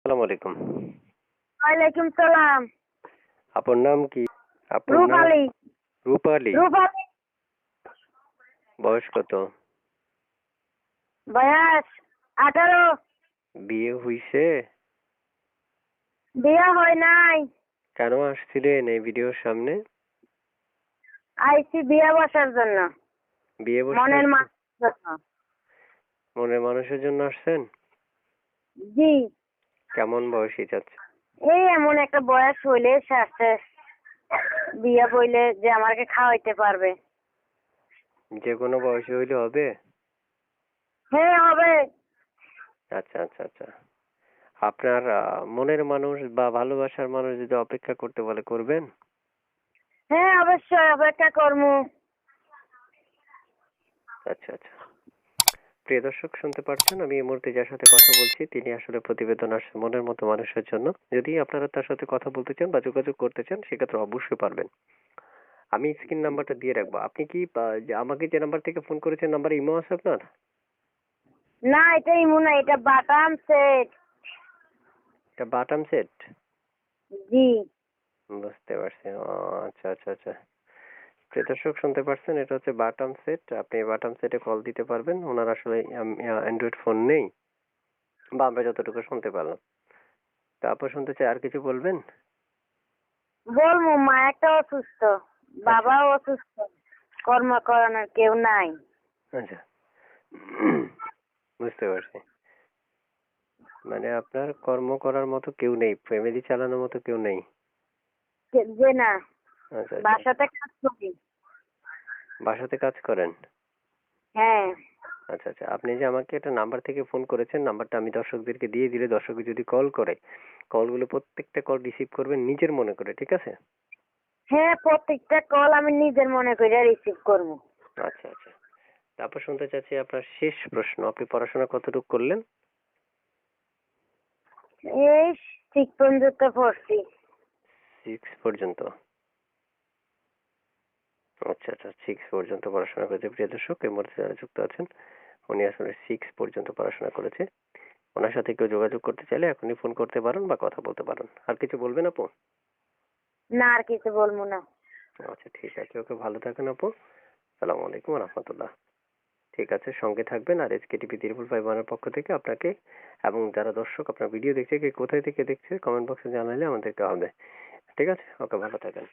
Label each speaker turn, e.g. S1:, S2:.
S1: আসসালামু আলাইকুম।
S2: ওয়ালাইকুম সালাম।
S1: আপনার নাম কি? আপনার
S2: রূপালী।
S1: রূপালী।
S2: রূপালী।
S1: বয়স কত?
S2: বয়স আঠারো।
S1: বিয়ে হইছে?
S2: বিয়ে হয় নাই।
S1: কেন আসছিলেন এই ভিডিওর সামনে?
S2: আইসি বিয়ে বসার জন্য।
S1: বিয়ে বসতে
S2: মনের মানুষের জন্য।
S1: মনের মানুষের জন্য আসছেন?
S2: জি।
S1: কেমন বয়সী যাচ্ছে
S2: এই এমন একটা বয়স হইলে শেষে বিয়ে বইলে যে আমাকে খাওয়াইতে পারবে।
S1: যে কোনো বয়সী হইলে হবে?
S2: হ্যাঁ হবে।
S1: আচ্ছা আচ্ছা আচ্ছা। আপনার মনের মানুষ বা ভালোবাসার মানুষ যদি অপেক্ষা করতে বলে করবেন?
S2: হ্যাঁ অবশ্যই অপেক্ষা করব
S1: আচ্ছা আচ্ছা। প্রিয় দর্শক শুনতে পারছেন? আমি এই মুহূর্তে যার সাথে কথা বলছি তিনি আসলে প্রতিবেদন আসছে মনের মতো মানুষের জন্য। যদি আপনারা তার সাথে কথা বলতে চান বা যোগাযোগ করতে চান সেক্ষেত্রে অবশ্যই পারবেন। আমি স্ক্রিন নাম্বারটা দিয়ে রাখব। আপনি কি আমাকে যে নাম্বার থেকে ফোন করেছেন নাম্বার ইমো আছে আপনার?
S2: না এটা ইমু না এটা বাটাম সেট
S1: এটা বাটাম সেট
S2: জি।
S1: বুঝতে পারছি। আচ্ছা আচ্ছা আচ্ছা। প্রিয় দর্শক শুনতে পারছেন এটা হচ্ছে বাটাম সেট। আপনি বাটাম সেটে কল দিতে পারবেন। ওনার আসলে অ্যান্ড্রয়েড ফোন নেই বা আমরা যতটুকু শুনতে পারলাম। তারপর শুনতে চাই আর কিছু বলবেন?
S2: বলব মা একটা অসুস্থ। বাবাও অসুস্থ। কর্ম করানোর কেউ নাই।
S1: আচ্ছা। বুঝতে পারছি। মানে আপনার কর্ম করার মতো কেউ নেই ফ্যামিলি চালানোর মতো কেউ নেই।
S2: যে- যে না।
S1: আচ্ছা আচ্ছা
S2: বাসাতে কাজ করি।
S1: বাসাতে কাজ করেন?
S2: হ্যাঁ।
S1: আচ্ছা আচ্ছা। আপনি যে আমাকে একটা নাম্বার থেকে ফোন করেছেন নাম্বারটা আমি দর্শকদেরকে দিয়ে দিলে দর্শক যদি কল করে কলগুলো প্রত্যেকটা কল রিসিভ করবেন নিজের মনে করে ঠিক আছে?
S2: হ্যাঁ প্রত্যেকটা কল আমি নিজের মনে করে রিসিভ করব।
S1: আচ্ছা আচ্ছা। তারপর শুনতে চাচ্ছি আপনার শেষ প্রশ্ন। আপনি পড়াশোনা কতটুকু করলেন?
S2: এই ঠিক পর্যন্ত পড়ছি।
S1: সিক্স পর্যন্ত। আচ্ছা আচ্ছা সিক্স পর্যন্ত পড়াশোনা করেছে। প্রিয় দর্শক এই মুহূর্তে যারা যুক্ত আছেন উনি আসলে সিক্স পর্যন্ত পড়াশোনা করেছে। ওনার সাথে কেউ যোগাযোগ করতে চাইলে এখনই ফোন করতে পারেন বা কথা বলতে পারেন। আর কিছু বলবেন আপু?
S2: না আর কিছু বলব না।
S1: আচ্ছা ঠিক আছে। ওকে ভালো থাকেন আপু। সালামু আলাইকুম রহমতুল্লাহ। ঠিক আছে সঙ্গে থাকবেন আর এসকে টিভি ত্রিপুল ভাই ওয়ানের পক্ষ থেকে আপনাকে এবং যারা দর্শক আপনার ভিডিও দেখছে কে কোথায় থেকে দেখছে কমেন্ট বক্সে জানালে আমাদেরকে হবে। ঠিক আছে? ওকে ভালো থাকেন।